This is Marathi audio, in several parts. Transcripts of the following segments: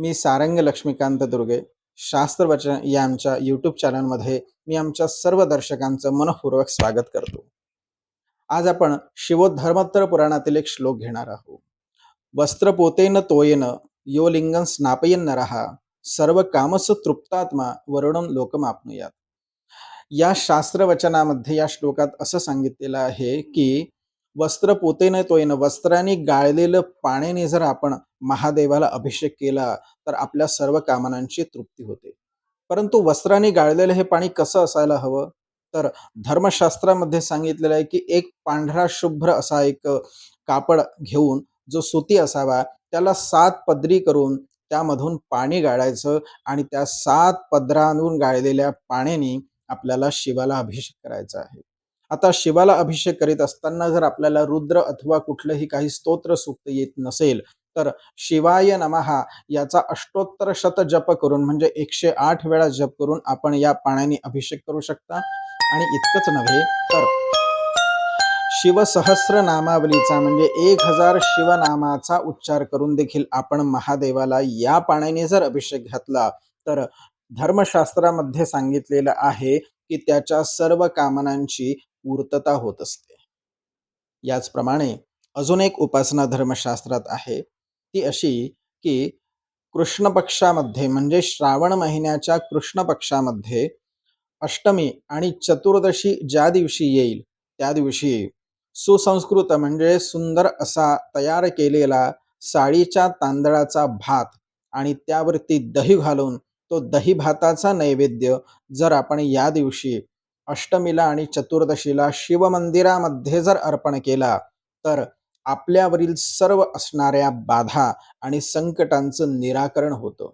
मी सारंग लक्ष्मीकांत दुर्गे शास्त्रवचन या आमच्या यूट्यूब चॅनलमध्ये मी आमच्या सर्व दर्शकांचं मनपूर्वक स्वागत करतो. आज आपण शिवोधर्मोत्तर पुराणातील एक श्लोक घेणार आहोत. वस्त्र पोतेन तोयेन यो लिंगन स्नापयन नरहा सर्व कामस तृप्तात्मा वरुण लोकमापनुयात या शास्त्रवचनामध्ये या श्लोकात असं सांगितलेलं आहे की वस्त्र पोतेन तोयन वस्त्राने गाळलेलं पाण्याने जर आपण महादेवाला अभिषेक केला तर आपल्या सर्व कामनांची तृप्ती होते. परंतु वस्त्राने गाळलेलं हे पाणी कसं असायला हवं? तर धर्मशास्त्रामध्ये सांगितलेलं आहे की एक पांढरा शुभ्र असा एक कापड घेऊन जो सुती असावा त्याला सात पदरी करून त्यामधून पाणी गाळायचं आणि त्या सात पदरांवरून गाळलेल्या पाण्याने आपल्याला शिवाला अभिषेक करायचा आहे. आता शिवाला अभिषेक करीत असताना जर आपल्याला रुद्र अथवा कुठलंही काही स्तोत्र सूक्त येत नसेल तर शिवाय नमहा याचा अष्टोत्तर शत जप करून म्हणजे एकशे आठ वेळा जप करून आपण या पाण्याने अभिषेक करू शकता. आणि इतकंच नव्हे तर शिवसहस्र नामावलीचा म्हणजे एक हजार शिवनामाचा उच्चार करून देखील आपण महादेवाला या पाण्याने जर अभिषेक घातला तर धर्मशास्त्रामध्ये सांगितलेलं आहे की त्याच्या सर्व कामनांची पूर्तता होत असते. याचप्रमाणे अजून एक उपासना धर्मशास्त्रात आहे. ती अशी की कृष्ण पक्षामध्ये म्हणजे श्रावण महिन्याच्या कृष्ण पक्षामध्ये अष्टमी आणि चतुर्दशी ज्या दिवशी येईल त्या दिवशी सुसंस्कृत म्हणजे सुंदर असा तयार केलेला साळीच्या तांदळाचा भात आणि त्यावरती दही घालून तो दही भाताचा नैवेद्य जर आपण या दिवशी अष्टमीला आणि चतुर्दशीला शिवमंदिरामध्ये जर अर्पण केला तर आपल्यावरील सर्व असणाऱ्या बाधा आणि संकटांचं निराकरण होतं.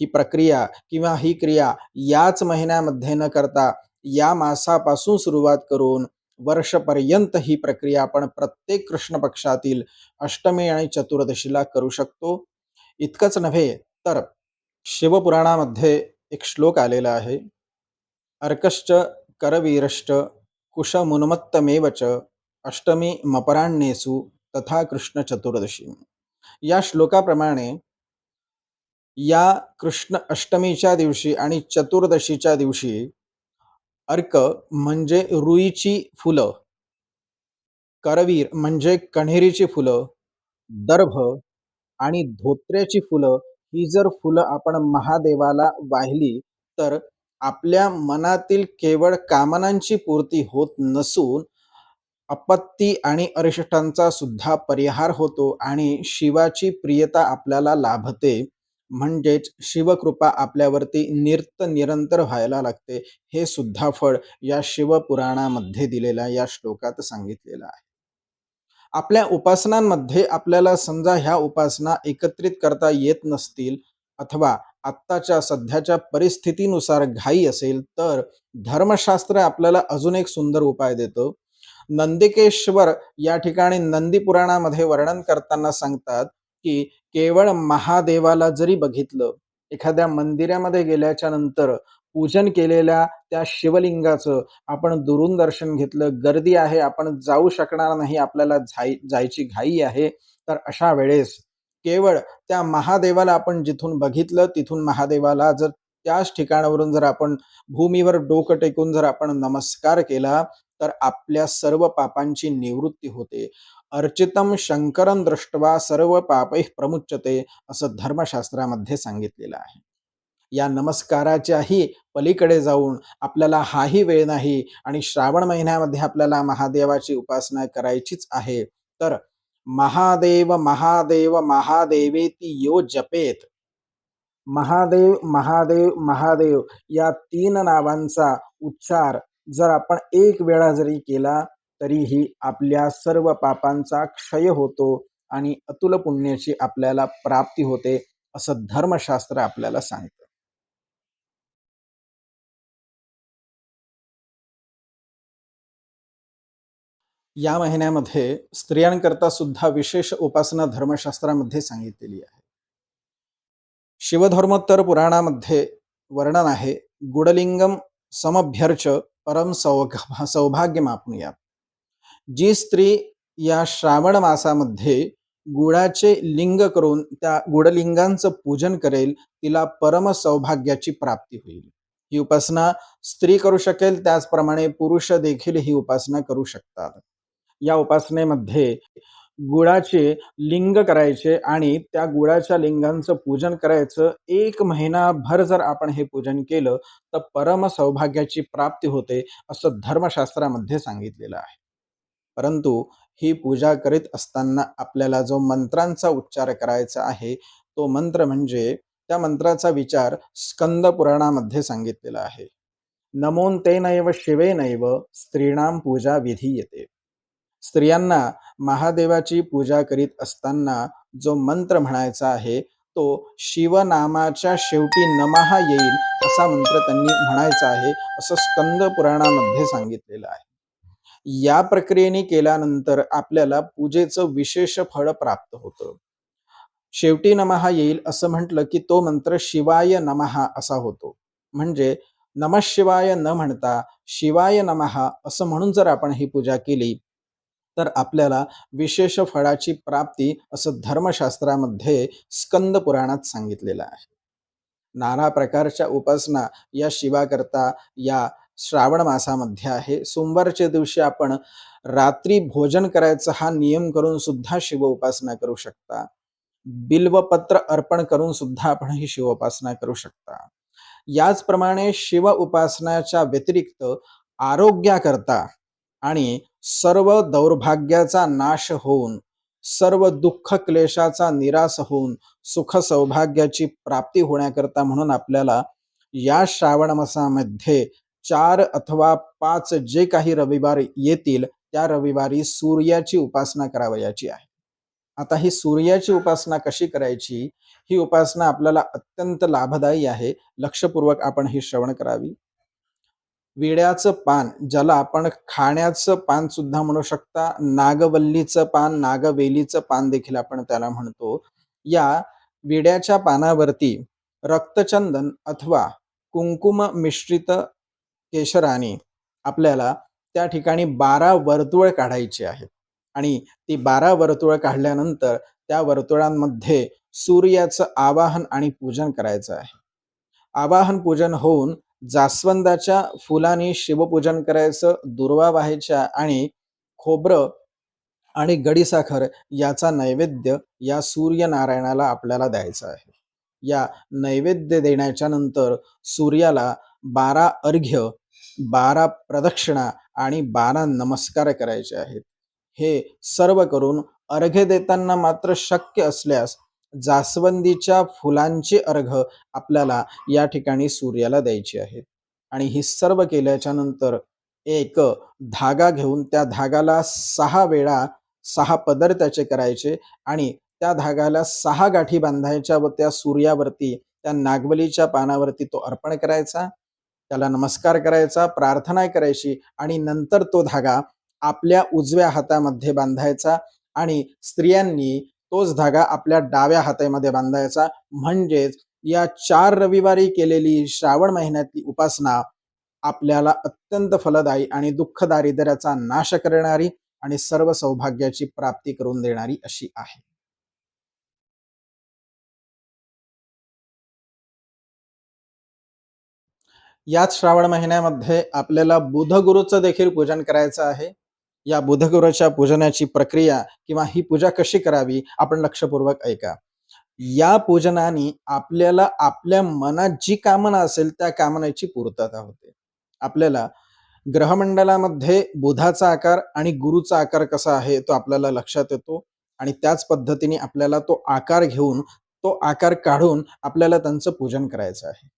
ही प्रक्रिया किंवा ही क्रिया याच महिन्यामध्ये न करता या मासापासून सुरुवात करून वर्षपर्यंत ही प्रक्रिया आपण प्रत्येक कृष्ण पक्षातील अष्टमी आणि चतुर्दशीला करू शकतो. इतकंच नव्हे तर शिवपुराणामध्ये एक श्लोक आलेला आहे. अर्कश्च करवीरश्च कुशमुन्मत्तमेवच अष्टमी मपराण्येसु तथा कृष्ण चतुर्दशी या श्लोकाप्रमाणे या कृष्ण अष्टमीच्या दिवशी आणि चतुर्दशीच्या दिवशी अर्क म्हणजे रुईची फुलं करवीर म्हणजे कण्हेरीची फुलं दर्भ आणि धोत्र्याची फुलं ही जर फुलं आपण महादेवाला वाहिली तर आपल्या मनातील केवळ कामनांची पूर्ती होत नसून अपत्ती आणि अरिष्टांचा सुद्धा परिहार होतो आणि शिवाची प्रियता आपल्याला लाभते. म्हणजेच शिवकृपा आपल्यावरती निर्त निरंतर व्हायला लागते. हे सुद्धा फळ या शिवपुराणामध्ये दिलेल्या या श्लोकात सांगितलेलं आहे. आपल्या उपासनांमध्ये आपल्याला समजा ह्या उपासना एकत्रित करता येत नसतील अथवा आत्ताच्या सध्याच्या परिस्थितीनुसार घाई असेल तर धर्मशास्त्र आपल्याला अजून एक सुंदर उपाय देतो. नंदिकेश्वर या ठिकाणी नंदी पुराणामध्ये वर्णन करताना सांगतात की केवळ महादेवाला जरी बघितलं एखाद्या मंदिरामध्ये गेल्याच्यानंतर पूजन केलेल्या त्या शिवलिंगाचं आपण दुरून दर्शन घेतलं गर्दी आहे आपण जाऊ शकणार नाही आपल्याला जाय जायची घाई आहे तर अशा वेळेस केवळ त्या महादेवाला आपण जिथून बघितलं तिथून महादेवाला जर त्याच ठिकाणावरून जर आपण भूमीवर डोकं टेकून जर आपण नमस्कार केला तर आपल्या सर्व पापांची निवृत्ती होते. अर्चितम शंकरन दृष्टवा सर्व पापै प्रमुच्यते असं धर्मशास्त्रामध्ये सांगितलेलं आहे. या नमस्काराच्याही पलीकडे जाऊन आपल्याला हाही वेळ नाही आणि श्रावण महिन्यामध्ये आपल्याला महादेवाची उपासना करायचीच आहे तर महादेव महादेव महादेवेती यो जपेत. महादेव महादेव महादेव या तीन नावांचा उच्चार जर आपण एक वेळा जरी केला तरीही आपल्या सर्व पापांचा क्षय होतो आणि अतुल पुण्याची आपल्याला प्राप्ती होते असं धर्मशास्त्र आपल्याला सांगतं. या महिन्यामध्ये स्त्रियांकरता सुद्धा विशेष उपासना धर्मशास्त्रामध्ये सांगितलेली आहे. शिवधर्मोत्तर पुराणामध्ये वर्णन आहे गुडलिंगम समभ्यर्च परम सौघ सौभाग्य मापनुयात जी स्त्री या श्रावण मासामध्ये गुळाचे लिंग करून त्या गुडलिंगांचं पूजन करेल तिला परम सौभाग्याची प्राप्ती होईल. ही उपासना स्त्री करू शकेल त्याचप्रमाणे पुरुष देखील ही उपासना करू शकतात. या उपासनेमध्ये गुळाचे लिंग करायचे आणि त्या गुळाच्या लिंगांचं पूजन करायचं. एक महिनाभर जर आपण हे पूजन केलं तर परम सौभाग्याची प्राप्ती होते असं धर्मशास्त्रामध्ये सांगितलेलं आहे. परंतु ही पूजा करीत असताना आपल्याला जो मंत्रांचा उच्चार करायचा आहे तो मंत्र म्हणजे त्या मंत्राचा विचार स्कंद पुराणामध्ये सांगितलेला आहे. नमोन ते नैव शिवे नैव स्त्रीणाम पूजा विधी येते स्त्रियांना महादेवाची पूजा करीत असताना जो मंत्र म्हणायचा आहे तो शिवनामाच्या शेवटी नमहा येईल असा मंत्र त्यांनी म्हणायचा आहे असं स्कंद पुराणामध्ये सांगितलेलं आहे. या प्रक्रियेने केल्यानंतर आपल्याला पूजेचं विशेष फळ प्राप्त होतं. शेवटी नमहा येईल असं म्हटलं की तो मंत्र शिवाय नमहा असा होतो. म्हणजे नम शिवाय न म्हणता शिवाय नमहा असं म्हणून जर आपण ही पूजा केली तर आपल्याला विशेष फळाची प्राप्ती असं धर्मशास्त्रामध्ये स्कंद पुराणात सांगितलेलं आहे. नाना प्रकारच्या उपासना या शिवाकरता या श्रावण मासामध्ये आहे. सोमवारच्या दिवशी आपण रात्री भोजन करायचा हा नियम करून सुद्धा शिव उपासना करू शकता. बिल्वपत्र अर्पण करून सुद्धा आपण ही शिव उपासना करू शकता. याचप्रमाणे शिव उपासनाच्या व्यतिरिक्त आरोग्याकरता आणि सर्व दौर्भाग्याचा नाश होऊन सर्व दुःख क्लेशाचा निराश होऊन सुख सौभाग्याची प्राप्ती होण्याकरता म्हणून आपल्याला या श्रावण मासामध्ये चार अथवा पाच जे काही रविवार येतील त्या रविवारी सूर्याची उपासना करावयाची आहे. आता ही सूर्याची उपासना कशी करायची? ही उपासना आपल्याला अत्यंत लाभदायी आहे. लक्षपूर्वक आपण ही श्रवण करावी. विड्याचं पान ज्याला आपण खाण्याचं पान सुद्धा म्हणू शकता नागवल्लीचं पान नागवेलीचं पान देखील आपण त्याला म्हणतो. या विड्याच्या पानावरती रक्तचंदन अथवा कुंकुम मिश्रित केशराने आपल्याला त्या ठिकाणी बारा वर्तुळ काढायची आहेत. आणि ती बारा वर्तुळ काढल्यानंतर त्या वर्तुळांमध्ये सूर्याचं आवाहन आणि पूजन करायचं आहे. आवाहन पूजन होऊन जास्वंदाच्या फुलाने शिवपूजन करायचं दुर्वा व्हायच्या आणि खोबरं आणि गडीसाखर याचा नैवेद्य या सूर्यनारायणाला आपल्याला द्यायचा आहे. या नैवेद्य देण्याच्या नंतर सूर्याला बारा अर्घ्य बारा प्रदक्षिणा आणि बारा नमस्कार करायचे आहेत. हे सर्व करून अर्घ्य देताना मात्र शक्य असल्यास जास्वंदीच्या फुलांचे अर्घ आपल्याला या ठिकाणी सूर्याला द्यायची आहेत आणि ही सर्व केल्याच्यानंतर एक धागा घेऊन त्या धागाला सहा वेळा सहा पदर त्याचे करायचे आणि त्या धागाला सहा गाठी बांधायच्या व त्या सूर्यावरती त्या नागवलीच्या पानावरती तो अर्पण करायचा. त्याला नमस्कार करायचा प्रार्थना करायची आणि नंतर तो धागा आपल्या उजव्या हातामध्ये बांधायचा आणि स्त्रियांनी तोच धागा आपल्या डाव्या हातामध्ये बांधायचा. म्हणजेच या चार रविवारी केलेली श्रावण महिन्यातली उपासना आपल्याला अत्यंत फलदायी आणि दुःख दारिद्र्याचा नाश करणारी आणि सर्व सौभाग्याची प्राप्ती करून देणारी अशी आहे. याच श्रावण महिन्यामध्ये आपल्याला बुधगुरूचं देखील पूजन करायचं आहे. या बुधगुरूच्या पूजनाची प्रक्रिया किंवा ही पूजा कशी करावी आपण लक्षपूर्वक ऐका. या पूजनाने आपल्याला आपल्या मनात जी कामना असेल त्या कामनेची पूर्तता होते. आपल्याला ग्रहमंडलामध्ये बुधाचा आकार आणि गुरुचा आकार कसा आहे तो आपल्याला लक्षात येतो आणि त्याच पद्धतीने आपल्याला तो आकार घेऊन तो आकार काढून आपल्याला त्यांचं पूजन करायचं आहे.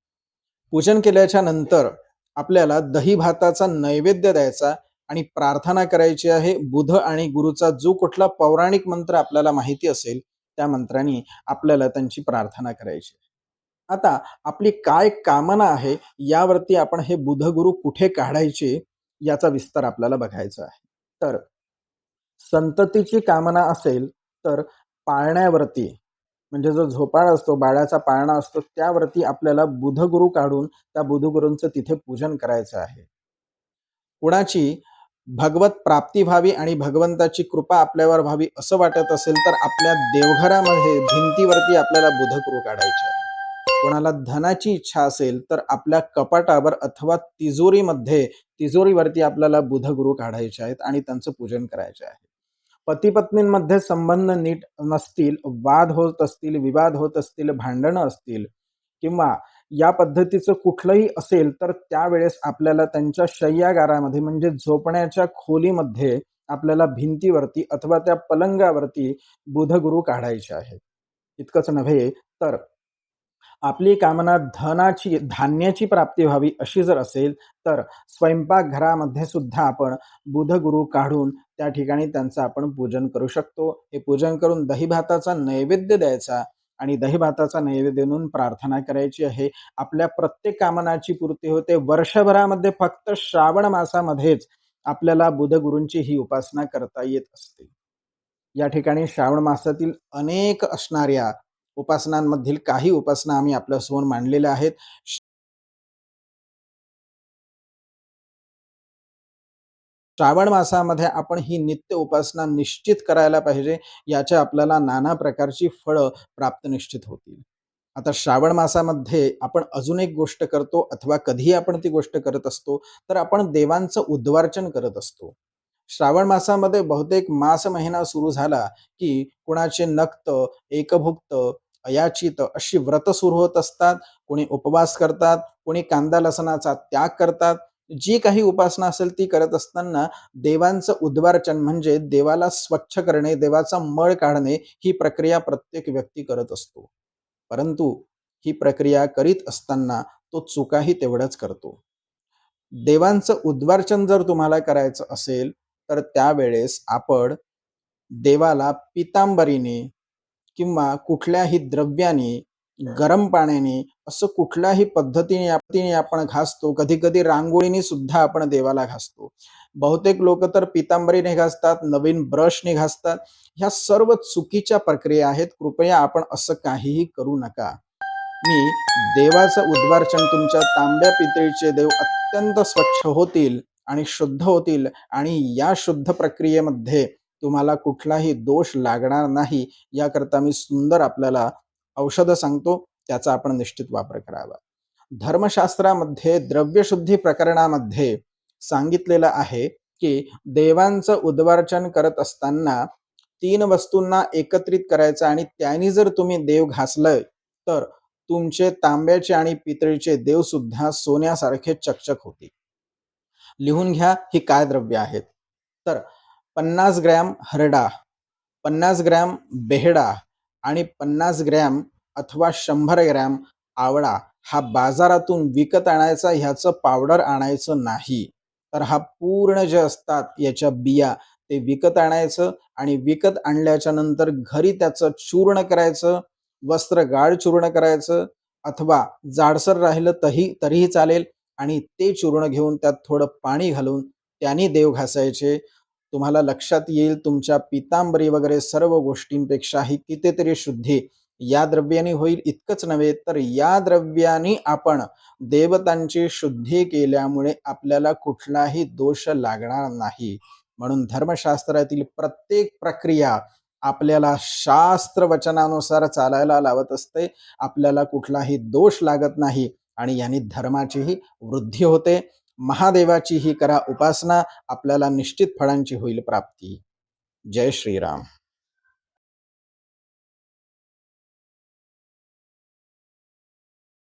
पूजन केल्याच्यानंतर आपल्याला दही भाताचा नैवेद्य द्यायचा आणि प्रार्थना करायची आहे. बुध आणि गुरुचा जो कुठला पौराणिक मंत्र आपल्याला माहिती असेल त्या मंत्राने आपल्याला त्यांची प्रार्थना करायची. आता आपली काय कामना आहे यावरती आपण हे बुधगुरु कुठे काढायचे याचा विस्तार आपल्याला बघायचा आहे. तर संततीची कामना असेल तर पाळण्यावरती म्हणजे जो झोपाळा असतो बाळाचा पाळणा असतो त्यावरती आपल्याला बुधगुरु काढून त्या बुधगुरूंचं तिथे पूजन करायचं आहे. कुणाची भगवत प्राप्ती व्हावी आणि भगवंताची कृपा आपल्यावर व्हावी असं वाटत असेल तर आपल्या देवघरामध्ये भिंतीवरती आपल्याला बुधगुरु काढायचे आहे कोणाला धनाची इच्छा असेल तर आपल्या कपाटावर अथवा तिजोरीमध्ये तिजोरीवरती आपल्याला बुधगुरु काढायचे आहेत आणि त्यांचं पूजन करायचे आहे. पती पत्नींमध्ये संबंध नीट नसतील वाद होत असतील विवाद होत असतील भांडणं असतील किंवा या पद्धतीचं कुठलंही असेल तर त्यावेळेस आपल्याला त्यांच्या शय्यागारामध्ये म्हणजे झोपण्याच्या खोलीमध्ये आपल्याला भिंतीवरती अथवा त्या पलंगावरती बुधगुरु काढायचे आहेत. इतकंच नव्हे तर आपली कामना धनाची धान्याची प्राप्ती व्हावी अशी जर असेल तर स्वयंपाकघरामध्ये सुद्धा आपण बुधगुरु काढून त्या ठिकाणी त्यांचं आपण पूजन करू शकतो. हे पूजन करून दही भाताचा नैवेद्य द्यायचा आणि दही भाताचा नैवेद्य देऊन प्रार्थना करायची आहे. आपल्या प्रत्येक कामनाची पूर्ती होते. वर्षभरामध्ये फक्त श्रावण मासामध्येच आपल्याला बुधगुरूंची ही उपासना करता येत असते. या ठिकाणी श्रावण मासातील अनेक असणाऱ्या उपासनांमधील काही उपासना आम्ही आपल्यासमोर मांडलेल्या आहेत. श्रावण मासामध्ये आपण ही नित्य उपासना निश्चित करायला पाहिजे याच्या आपल्याला नाना प्रकारची फळं प्राप्त निश्चित होतील. आता श्रावण मासामध्ये आपण अजून एक गोष्ट करतो अथवा कधीही आपण ती गोष्ट करत असतो तर आपण देवांचं उद्वार्चन करत असतो. श्रावण मासामध्ये बहुतेक मास महिना सुरू झाला की कुणाचे नक्त एकभुक्त अयाचित अशी व्रत सुरू होत असतात कोणी उपवास करतात कोणी कांदा लसणाचा त्याग करतात जी काही उपासना असेल ती करत असताना देवांचं उद्वार्चन म्हणजे देवाला स्वच्छ करणे देवाचा मळ काढणे ही प्रक्रिया प्रत्येक व्यक्ती करत असतो. परंतु ही प्रक्रिया करीत असताना तो चुकाही तेवढंच करतो. देवांचं उद्वार्चन जर तुम्हाला करायचं असेल तर त्यावेळेस आपण देवाला पितांबरीने किंवा कुठल्याही द्रव्याने गरम पाण्याने असं कुठल्याही पद्धतीने आपण घासतो. कधी कधी रांगोळीने सुद्धा आपण देवाला घासतो. बहुतेक लोक तर पितांबरीने घासतात नवीन ब्रशने घासतात. ह्या सर्व चुकीच्या प्रक्रिया आहेत. कृपया आपण असं काहीही करू नका. मी देवाचं उद्वार्चन तुमच्या तांब्या पितळीचे देव अत्यंत स्वच्छ होतील आणि शुद्ध होतील आणि या शुद्ध प्रक्रियेमध्ये तुम्हाला कुठलाही दोष लागणार नाही. याकरता मी सुंदर आपल्याला औषधं सांगतो त्याचा आपण निश्चित वापर करावा. धर्मशास्त्रामध्ये द्रव्यशुद्धी प्रकरणामध्ये सांगितलेलं आहे की देवांचं उद्वार्चन करत असताना तीन वस्तूंना एकत्रित करायचं आणि त्यांनी जर तुम्ही देव घासलंय तर तुमचे तांब्याचे आणि पितळीचे देव सुद्धा सोन्यासारखे चकचक होतील. लिहून घ्या ही काय द्रव्य आहेत? तर पन्नास ग्रॅम हरडा पन्नास ग्रॅम बेहडा आणि पन्नास ग्रॅम अथवा शंभर ग्रॅम आवळा हा बाजारातून विकत आणायचा ह्याचं पावडर आणायचं नाही. तर हा पूर्ण जे असतात याच्या बिया ते विकत आणायचं आणि विकत आणल्याच्या नंतर घरी त्याचं चूर्ण करायचं वस्त्र गाळ चूर्ण करायचं अथवा जाडसर राहिलं तरी तरीही चालेल आणि ते चूर्ण घेऊन त्यात थोडं पाणी घालून त्यांनी देव घासायचे. तुम्हाला लक्षात येईल तुमच्या पितांबरी वगैरे सर्व गोष्टींपेक्षाही कितीतरी शुद्धी या द्रव्याने होईल. इतकंच नव्हे तर या द्रव्याने आपण देवतांची शुद्धी केल्यामुळे आपल्याला कुठलाही दोष लागणार नाही. म्हणून धर्मशास्त्रातील प्रत्येक प्रक्रिया आपल्याला शास्त्र वचनानुसार चालायला लावत असते. आपल्याला कुठलाही दोष लागत नाही आणि याने धर्माचीही वृद्धी होते. महादेवाची ही करा उपासना आपल्याला निश्चित फळांची होईल प्राप्ती. जय श्रीराम.